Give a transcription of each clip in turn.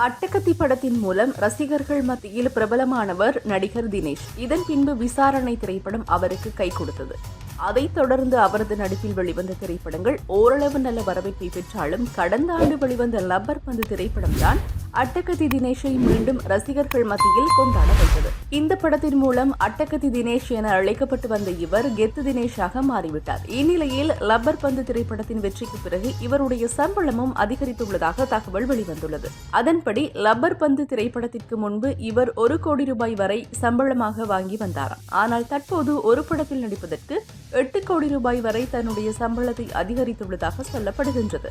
அட்டகத்தி படத்தின் மூலம் ரசிகர்கள் மத்தியில் பிரபலமானவர் நடிகர் தினேஷ். இதன் பின்பு விசாரணை திரைப்படம் அவருக்கு கை கொடுத்தது. அதைத் தொடர்ந்து அவரது நடிப்பில் வெளிவந்த திரைப்படங்கள் ஓரளவு நல்ல வரவேற்பை பெற்றாலும் கடந்த ஆண்டு வெளிவந்த லப்பர் பந்து திரைப்படம் தான் அட்டகத்தி தினேஷை மீண்டும் ரசிகர்கள் மத்தியில் கொண்டாட வைத்தது இந்த படத்தின் மூலம் அட்டகத்தி தினேஷ் என அழைக்கப்பட்டு வந்த இவர் கெத்து தினேஷாக மாறிவிட்டார். இந்நிலையில் லப்பர் பந்து திரைப்படத்தின் வெற்றிக்கு பிறகு இவருடைய சம்பளமும் அதிகரித்துள்ளதாக தகவல் வெளிவந்துள்ளது. அதன்படி லப்பர் பந்து திரைப்படத்திற்கு முன்பு இவர் ஒரு கோடி ரூபாய் வரை சம்பளமாக வாங்கி வந்தாராம் ஆனால் தற்போது ஒரு படத்தில் நடிப்பதற்கு எட்டு கோடி ரூபாய் வரை தன்னுடைய சம்பளத்தை அதிகரித்துள்ளதாக சொல்லப்படுகின்றது.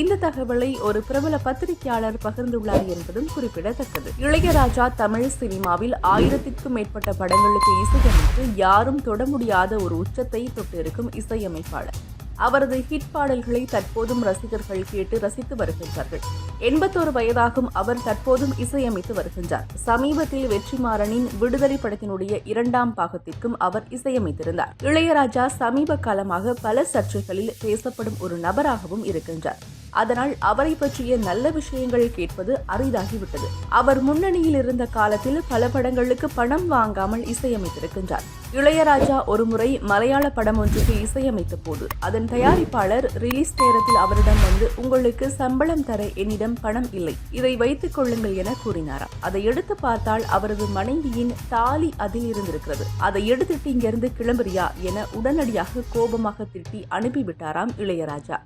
இந்த தகவலை ஒரு பிரபல பத்திரிகையாளர் பகிர்ந்துள்ளார் என்பதும் குறிப்பிடத்தக்கது. இளையராஜா தமிழ் சினிமாவில் ஆயிரத்திற்கும் மேற்பட்ட படங்களுக்கு இசையமைத்து யாரும் தொட முடியாத ஒரு உச்சத்தை தொட்டிருக்கும் இசையமைப்பாளர். அவரது ஹிட் பாடல்களை தற்போதும் ரசிகர்கள் கேட்டு ரசித்து வருகின்றார்கள். எண்பத்தோரு வயதாகும் அவர் தற்போதும் இசையமைத்து வருகின்றார். சமீபத்தில் வெற்றிமாறனின் விடுதலை படத்தினுடைய இரண்டாம் பாகத்திற்கும் அவர் இசையமைத்திருந்தார். இளையராஜா சமீப காலமாக பல சர்ச்சைகளில் பேசப்படும் ஒரு நபராகவும் இருக்கின்றார். அதனால் அவரை பற்றிய நல்ல விஷயங்கள் கேட்பது அரிதாகிவிட்டது. அவர் முன்னணியில் இருந்த காலத்தில் பல படங்களுக்கு பணம் வாங்காமல் இசையமைத்திருக்கின்றார். இளையராஜா ஒருமுறை மலையாள படம் ஒன்றுக்கு இசையமைத்த போது அதன் தயாரிப்பாளர் ரிலீஸ் நேரத்தில் அவரிடம் வந்து உங்களுக்கு சம்பளம் தர என்னிடம் பணம் இல்லை இதை வைத்துக் கொள்ளுங்கள் என கூறினாராம் அதை எடுத்து பார்த்தால் அவரது மனைவியின் தாலி அதில் இருந்திருக்கிறது. அதை எடுத்துட்டு இங்கிருந்து கிளம்புறியா என உடனடியாக கோபமாக திட்டி அனுப்பிவிட்டாராம் இளையராஜா.